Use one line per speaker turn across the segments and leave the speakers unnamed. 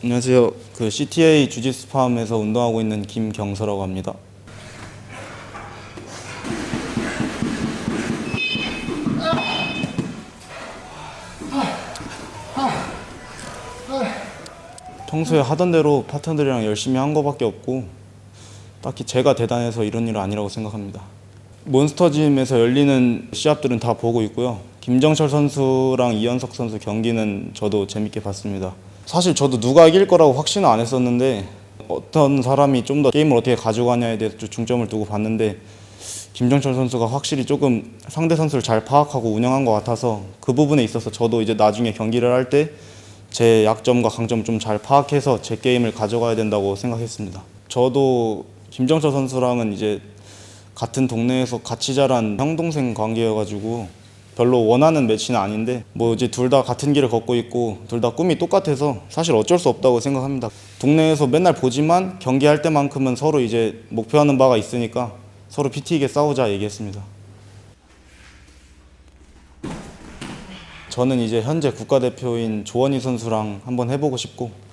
안녕하세요. 그 CTA 주짓수 팜에서 운동하고 있는 김경서라고 합니다. 평소에 하던 대로 파트너들이랑 열심히 한 거밖에 없고 딱히 제가 대단해서 이런 일은 아니라고 생각합니다. 몬스터짐에서 열리는 시합들은 다 보고 있고요. 김정철 선수랑 이현석 선수 경기는 저도 재밌게 봤습니다. 사실 저도 누가 이길 거라고 확신은 안 했었는데 어떤 사람이 좀 더 게임을 어떻게 가져가냐에 대해서 좀 중점을 두고 봤는데 김정철 선수가 확실히 조금 상대 선수를 잘 파악하고 운영한 것 같아서 그 부분에 있어서 저도 이제 나중에 경기를 할 때 제 약점과 강점을 좀잘 파악해서 제 게임을 가져가야 된다고 생각했습니다. 저도 김정철 선수랑은 이제 같은 동네에서 같이 자란 형 동생 관계여가지고 별로 원하는 매치는 아닌데 뭐 이제 둘 다 같은 길을 걷고 있고 둘 다 꿈이 똑같아서 사실 어쩔 수 없다고 생각합니다. 동네에서 맨날 보지만 경기할 때만큼은 서로 이제 목표하는 바가 있으니까 서로 피튀게 싸우자 얘기했습니다. 저는 이제 현재 국가대표인 조원희 선수랑 한번 해보고 싶고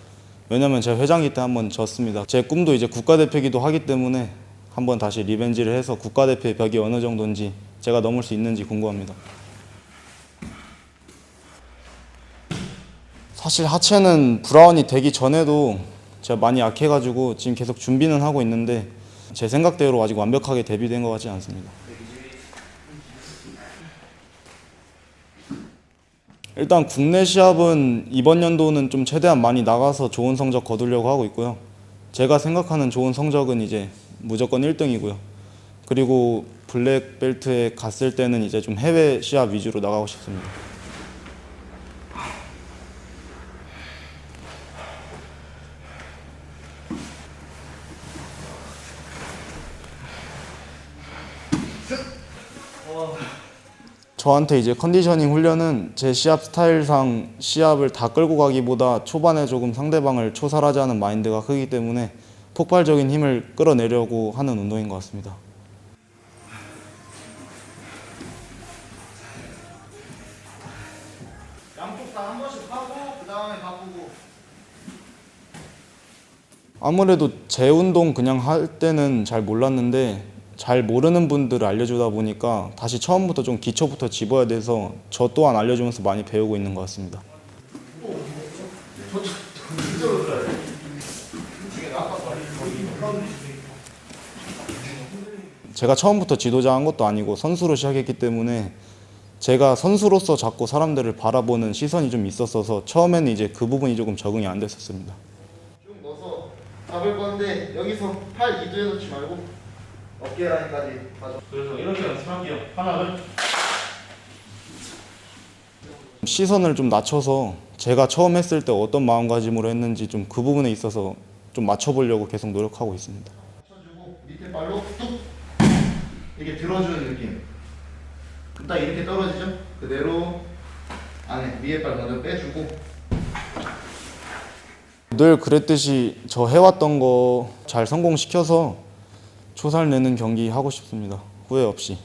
왜냐면 제가 회장이 때 한번 졌습니다. 제 꿈도 이제 국가대표기도 하기 때문에 한번 다시 리벤지를 해서 국가대표의 벽이 어느 정도인지 제가 넘을 수 있는지 궁금합니다. 사실 하체는 브라운이 되기 전에도 제가 많이 약해가지고 지금 계속 준비는 하고 있는데 제 생각대로 아직 완벽하게 데뷔된 것 같지 않습니다. 일단 국내 시합은 이번 연도는 좀 최대한 많이 나가서 좋은 성적 거두려고 하고 있고요. 제가 생각하는 좋은 성적은 이제 무조건 1등이고요. 그리고 블랙 벨트에 갔을 때는 이제 좀 해외 시합 위주로 나가고 싶습니다. 저한테 이제 컨디셔닝 훈련은 제 시합 스타일상 시합을 다 끌고 가기보다 초반에 조금 상대방을 초살하자는 마인드가 크기 때문에 폭발적인 힘을 끌어내려고 하는 운동인 것 같습니다.
양쪽 다 한 번씩 하고 그 다음에 바꾸고
아무래도 제 운동 그냥 할 때는 잘 몰랐는데 잘 모르는 분들을 알려주다 보니까 다시 처음부터 좀 기초부터 집어야 돼서 저 또한 알려주면서 많이 배우고 있는 것 같습니다. 제가 처음부터 지도자 한 것도 아니고 선수로 시작했기 때문에 제가 선수로서 자꾸 사람들을 바라보는 시선이 좀 있었어서 처음에는 이제 그 부분이 조금 적응이 안 됐었습니다.
쭉 넣어서 잡을 건데 여기서 팔 이두에 놓지 말고 어깨 라인까지 가져
그래서 이렇게 연습할게요. 하나를
시선을 좀 낮춰서 제가 처음 했을 때 어떤 마음가짐으로 했는지 좀 그 부분에 있어서 좀 맞춰보려고 계속 노력하고 있습니다.
쳐주고 밑에 발로 뚝 이렇게 들어주는 느낌 딱 이렇게 떨어지죠? 그대로 안에 위에 발 먼저 빼주고
늘 그랬듯이 저 해왔던 거 잘 성공시켜서 초살 내는 경기 하고 싶습니다. 후회 없이.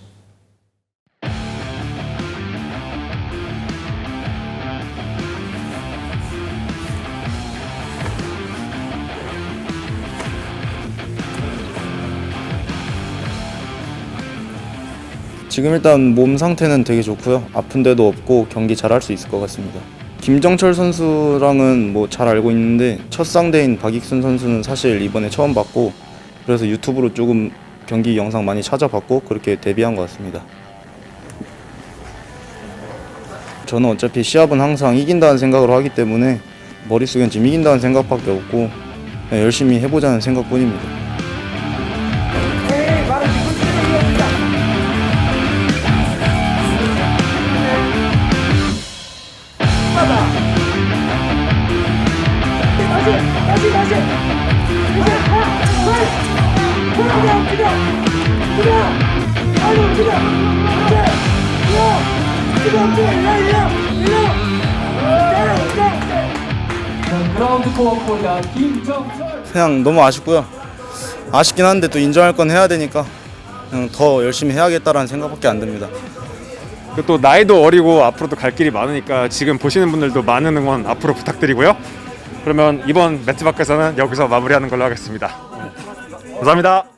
지금 일단 몸 상태는 되게 좋고요. 아픈 데도 없고 경기 잘 할 수 있을 것 같습니다. 김정철 선수랑은 뭐 잘 알고 있는데 첫 상대인 박익순 선수는 사실 이번에 처음 봤고 그래서 유튜브로 조금 경기 영상 많이 찾아봤고 그렇게 데뷔한 것 같습니다. 저는 어차피 시합은 항상 이긴다는 생각으로 하기 때문에 머릿속엔 지금 이긴다는 생각밖에 없고 열심히 해보자는 생각뿐입니다. 그냥 너무 아쉽고요. 아쉽긴 한데 또 인정할 건 해야 되니까 그냥 더 열심히 해야겠다라는 생각밖에 안 듭니다.
그리고 또 나이도 어리고 앞으로도 갈 길이 많으니까 지금 보시는 분들도 많은 응원 앞으로 부탁드리고요. 그러면 이번 매트 밖에서는 여기서 마무리하는 걸로 하겠습니다. 감사합니다.